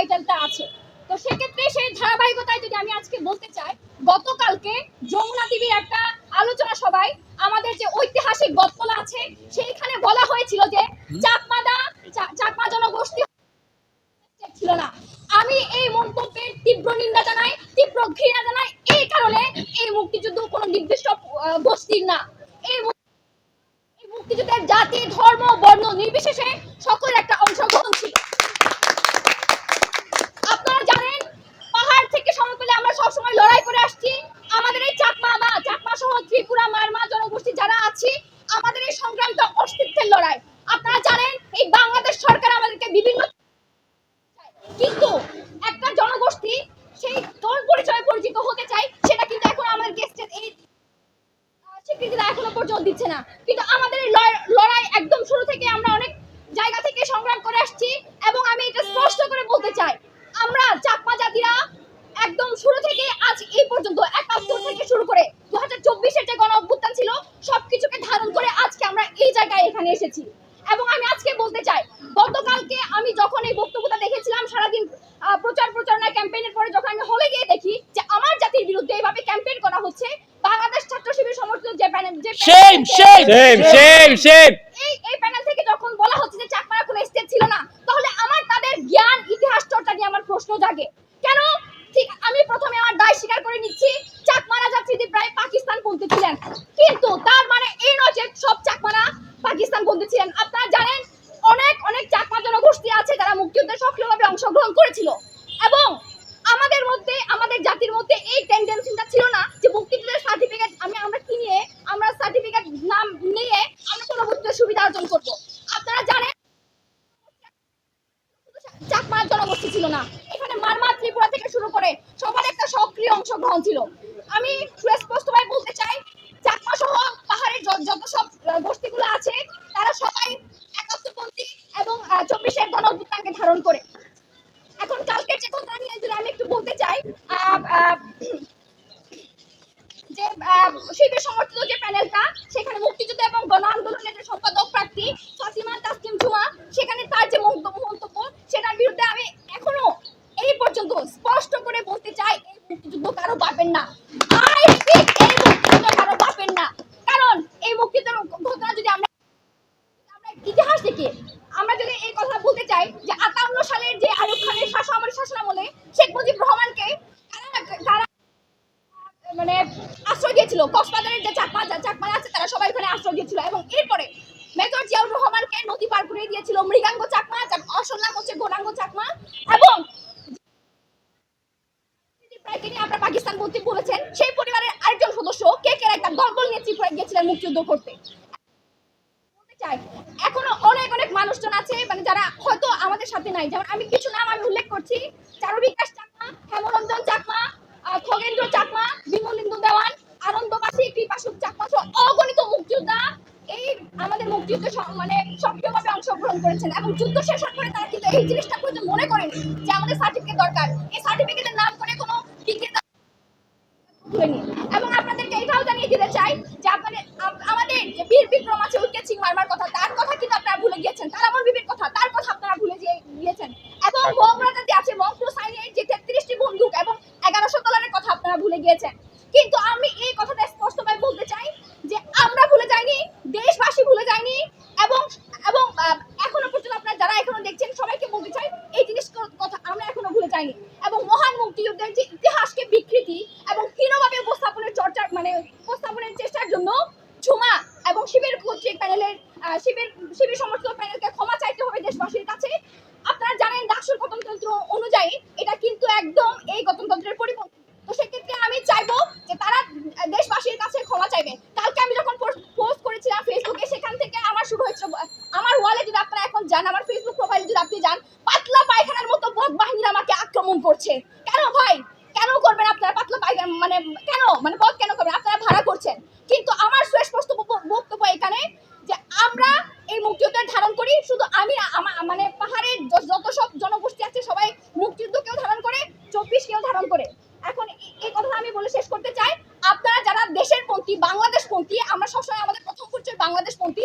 টাইটেলটা আছে। তো সেক্ষেত্রে সেই ধারাবাহিকতায় যদি আমি আজকে বলতে চাই গতকালকে যমুনা টিভির একটা আলোচনা সভায় আমাদের যে ঐতিহাসিক গল্পলা আছে সেইখানে বলা হয়েছিল যে চাকমাদা চাকমা জনগোষ্ঠী ছিল না। আমি এই মন্তব্যের তীব্র নিন্দা জানাই তীব্র ঘৃণা জানাই এই কারণে এই মুক্তিযুদ্ধ কোনো নির্দিষ্ট আহ, গোষ্ঠীর না এই মু- এই মুক্তিযুদ্ধের জাতি ধর্ম বর্ণ নির্বিশেষে সকলের একটা অংশগ্রহণ ছিল আপনারা জানেন পাহাড় থেকে সমতলে আমরা সবসময় লড়াই করে আসছি আমাদের এই চাকমা বা চাকমা সহ ত্রিপুরা মারমা জনগোষ্ঠী যারা আছি আমাদের এই সংগ্রামটা অস্তিত্বের লড়াই আপনারা জানেন এই বাংলাদেশ সরকার আমাদেরকে বিভিন্ন কিন্তু একটা জনগোষ্ঠী সেই তরুণ পরিচয়ে পরিচিত হতে চায়, সেটা কিন্তু এখন আমাদের গেস্টের এই স্বীকৃতিটা এখনও পর্যন্ত দিচ্ছে না। কিন্তু আমাদের এই লড়- লড়াই একদম শুরু থেকে আমরা অনেক জায়গা থেকে সংগ্রাম করে আসছি এবং আমি এটা স্পষ্ট করে বলতে চাই আমরা চাকমা জাতিরা একদম শুরু থেকে আজ এই পর্যন্ত একাত্তর থেকে শুরু করে দু হাজার চব্বিশের যে গণ অভ্যুত্থান ছিল সবকিছুকে ধারণ করে আজকে আমরা এই জায়গায় এখানে এসেছি এবং আমি আজকে বলতে চাই গতকালকে আমি যখন এই বক্তব্যটা দেখেছিলাম সারাদিন আহ, প্রচার প্রচারণা ক্যাম্পেইনের পরে যখন আমি হলে গিয়ে দেখি যে আমার জাতির বিরুদ্ধে এইভাবে ক্যাম্পেইন করা হচ্ছে বাংলাদেশ ছাত্র শিবির সমর্থিত যে shame, Shame, shame, shame. এই এই প্যানেল থেকে যখন বলা হচ্ছে যে চাকমারা কোনো স্টেট ছিল না তাহলে আমার তাদের জ্ঞান ইতিহাস চর্চা নিয়ে আমার প্রশ্ন জাগে। কেন? ঠিক আমি প্রথমে আমার দায় স্বীকার করে নিচ্ছি চাকমারা যাত্রীদের প্রায় পাকিস্তান পন্থী ছিলেন। কিন্তু তার মানে এই নয় যে সব চাকমারা পাকিস্তান পন্থী ছিলেন। আপনারা জানেন অনেক অনেক চাকমা জনগোষ্ঠী আছে যারা মুক্তিযুদ্ধে সক্রিয়ভাবে অংশগ্রহণ করেছিল। এবং আমাদের মধ্যে আমাদের জাতির মধ্যে এই টেন্ডেন্সিটা ছিল না যে মুক্তিযুদ্ধের সার্টিফিকেট আমি আমরা কিনে আমরা সার্টিফিকেট নাম নিয়ে আমরা পরবর্তীতে সুবিধা অর্জন করব। আপনারা জানেন, চাকমা জনগোষ্ঠী ছিল না। এখানে মারমা ত্রিপুরা থেকে শুরু করে সবার একটা সক্রিয় অংশগ্রহণ ছিল। আমি সুস্পষ্টভাবে বলতে চাই, চাকমা সহ পাহাড়ের যত সব গোষ্ঠীগুলো আছে, তারা সবাই একাত্মপন্থী এবং চব্বিশের গণ অভ্যুত্থানকে ধারণ করে। এখন কালকের যে কথা নিয়ে আমি একটু বলতে চাই শিবির সমর্থিত যে প্যানেলটা, সেখানে মুক্তিযুদ্ধ এবং গণ আন্দোলনের যে সম্পাদক প্রার্থী ফাতিমা তাসলিম জুমা, সেখানে তার যে মন্ত- মন্তব্য, সেটার বিরুদ্ধে আমি এখনও এই পর্যন্ত স্পষ্ট করে বলতে চাই, এই মুক্তিযুদ্ধ কারও পাবেন না। মুক্তিযুদ্ধ পাবেন না। কারণ এই মুক্তিযুদ্ধের ঘটনা যদি আমরা আমরা ইতিহাস থেকে আমরা যদি এই কথা বলতে চাই যে আটান্ন সালের যে আয়ুব খানের শাসন আমলের শাসনামলে শেখ মুজিবুর রহমানকে কারা মানে আশ্রয় দিয়েছিল কক্সবাজারের যে চাকমা চাকমা আছে, তারা সবাই ওখানে আশ্রয় দিয়েছিল এবং এরপরে মেজর জিয়াউর রহমানকে নদী পার করে দিয়েছিল মৃগাঙ্গ চাকমা চাক- অসল নাম হচ্ছে গোরাঙ্গ চাকমা। এবং এখনও অনেক অনেক মানুষজন আছে মানে যারা হয়তো আমাদের সাথে নাই। যেমন আমি, কিছু নাম আমি উল্লেখ করছি চারু বিকাশ চাকমা হেমরঞ্জন চাকমা আহ, খগেন্দ্র চাকমা বিমলিন্দু দেওয়ান আনন্দবাসী কৃপাসুখ চাকমা সহ অগণিত মুক্তিযোদ্ধা এই স- মানে সক্রিয়ভাবে অংশগ্রহণ করেছেন এবং যুদ্ধ শেষ পরে তারা কিন্তু এই জিনিসটা কিন্তু মনে করেনি যে আমাদের সার্টিফিকেট দরকার। এই সার্টিফিকেটের নাম করে কোনো এবং আপনাদেরকে এটাও জানিয়ে দিতে চাই যে আপনাদের আমাদের যে বীর বিক্রম আছে, উইকেট সিং মারমার কথা, তার কথা কিন্তু আপনারা ভুলে গিয়েছেন। তার আমার বিবির কথা, তার কথা আপনারা ভুলে গিয়ে- গিয়েছেন। এবং মহারাজা যে আছে মংপ্রো সাইনের যে তেত্রিশটি বন্দুক এবং এগারোশো ডলারের কথা আপনারা ভুলে গিয়েছেন কিন্তু আমি এই কথাটা স্পষ্টভাবে বলতে চাই যে আমরা ভুলে যাইনি দেশবাসী ভুলে যায়নি এবং এবং আহ, এখনও পর্যন্ত আপনারা যারা এখনও দেখছেন সবাইকে বলতে চাই এই জিনিস কথা আমরা এখনও ভুলে যাইনি এবং মহান মুক্তিযুদ্ধের যে ইতিহাসকে বিকৃতি এবং হীনভাবে উপস্থাপনের চর্চার মানে উপস্থাপনের চেষ্টার জন্য ঝুমা এবং শিবের কর্তৃক প্যানেলের শিবের শিবের সমর্থিত প্যানেলকে ক্ষমা চাইতে হবে দেশবাসীর কাছে। আপনারা জানেন ডাকসুর গঠনতন্ত্র অনুযায়ী এটা কিন্তু একদম এই গঠনতন্ত্রের পরিপন্থী। তো সেক্ষেত্রে আমি চাইব যে তারা দেশবাসীর কাছে ক্ষমা চাইবেন কালকে আমি যখন পোস্ট করেছিলাম ফেসবুকে সেখান থেকে আমার শুরু হয়েছিল আমার ওয়ালে যদি আপনারা এখন যান আমার ফেসবুক প্রোফাইলে যদি আপনি যান পাতলা পায়খানার মতো বদ বাহিনীরা আমাকে আক্রমণ করছে কেন ভাই কেন করবেন আপনারা পাতলা পায়খানা মানে কেন? মানে পথ কেন করবেন? আপনারা ভাড়া করছেন। কিন্তু আমার সুস্পষ্ট বক্তব্য- এখানে যে আমরা এই মুক্তিযুদ্ধের ধারণ করি, শুধু আমি মানে পাহাড়ের যত সব জনগোষ্ঠী আছে, সবাই মুক্তিযুদ্ধকেও ধারণ করে, চব্বিশকেও ধারণ করে। এখন এই- এই কথা আমি বলে শেষ করতে চাই, আপনারা যারা দেশের পন্থী, বাংলাদেশ পন্থী, আমরা সবসময় আমাদের প্রথম পরিচয় বাংলাদেশ পন্থী